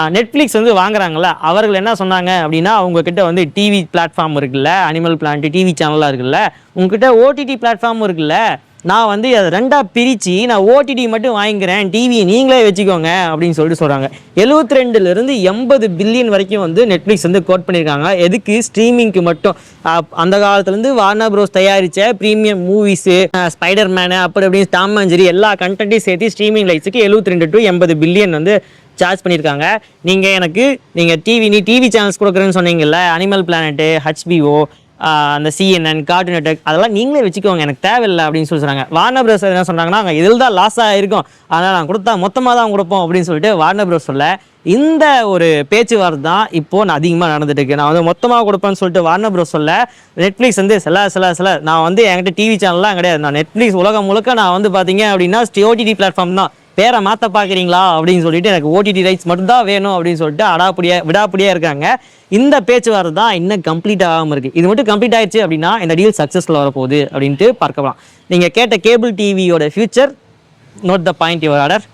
Netflix வந்து வாங்குறாங்கல்ல அவர்கள் என்ன சொன்னாங்க அப்படின்னா அவங்கக்கிட்ட வந்து டிவி பிளாட்ஃபார்ம் இருக்குல்ல அனிமல் பிளான்ட் டிவி சேனலாக இருக்குல்ல உங்ககிட்ட ஓடிடி பிளாட்ஃபார்ம் இருக்குல்ல நான் வந்து அதை ரெண்டாக பிரித்து நான் ஓடிடி மட்டும் வாங்கிக்கிறேன் டிவி நீங்களே வச்சுக்கோங்க அப்படின்னு சொல்லிட்டு சொல்கிறாங்க எழுபத்தி ரெண்டுலேருந்து எண்பது பில்லியன் வரைக்கும் வந்து நெட்ஃப்ளிக்ஸ் வந்து கோட் பண்ணியிருக்காங்க. எதுக்கு? ஸ்ட்ரீமிங்க்கு மட்டும். அந்த காலத்துலேருந்து வார்னர் ப்ரோஸ் தயாரித்த ப்ரீமியம் மூவிஸு ஸ்பைடர் மேனு அப்படி அப்படின்னு டாம் மஞ்சரி எல்லா கண்டென்ட்டையும் சேர்த்து ஸ்ட்ரீமிங் லைட்ஸுக்கு எழுபத்தி ரெண்டு டு எண்பது பில்லியன் வந்து சார்ஜ் பண்ணியிருக்காங்க. நீங்கள் எனக்கு நீங்கள் டிவி நீ டிவி சேனல்ஸ் கொடுக்குறேன்னு சொன்னீங்கல்ல அனிமல் பிளானெட்டு ஹச்பிஓ அந்த சிஎன்என் கார்ட்டூன் நெட்ஒர்க் அதெல்லாம் நீங்களே வச்சுக்கோங்க. எனக்கு தேவையில்லை அப்படின்னு சொல்லி சொல்கிறாங்க வார்னர் ப்ரோஸ் என்ன சொல்கிறாங்கன்னா அங்கே இதில் தான் லாஸாக இருக்கும் அதனால் நான் கொடுத்தா மொத்தமாக தான் கொடுப்போம் அப்படின்னு சொல்லிட்டு வார்னர் ப்ரோஸ் சொல்ல இந்த ஒரு பேச்சுவார்த்தை தான் இப்போ நான் அதிகமாக நடந்துட்டு இருக்கு. நான் வந்து மொத்தமாக கொடுப்பேன்னு சொல்லிட்டு வார்னர் ப்ரோஸ் சொல்ல நெட்ஃப்ளிக்ஸ் வந்து சில சில சில நான் வந்து என்கிட்ட டிவி சேனல்லாம் கிடையாது. நான் நெட்ஃப்ளிக்ஸ் உலகம் முழுக்க நான் வந்து பார்த்தீங்க அப்படின்னா ஓடிடி பிளாட்ஃபார்ம் தான். பேரை மாற்ற பார்க்குறீங்களா அப்படின்னு சொல்லிட்டு எனக்கு ஓடிடி ரைட்ஸ் மட்டும்தான் வேணும் அப்படின்னு சொல்லிட்டு அடாப்படியாக விடாப்படியாக இருக்காங்க. இந்த பேச்சுவார்த்தை தான் இன்னும் கம்ப்ளீட் ஆகாமல் இருக்குது இது மட்டும் கம்ப்ளீட் ஆயிடுச்சு அப்படின்னா இந்த டீல் சக்ஸஸ்ஃபுல் வரப்போகுது அப்படின்ட்டு பார்க்கலாம். நீங்கள் கேட்ட கேபிள் டிவியோட future note the point your order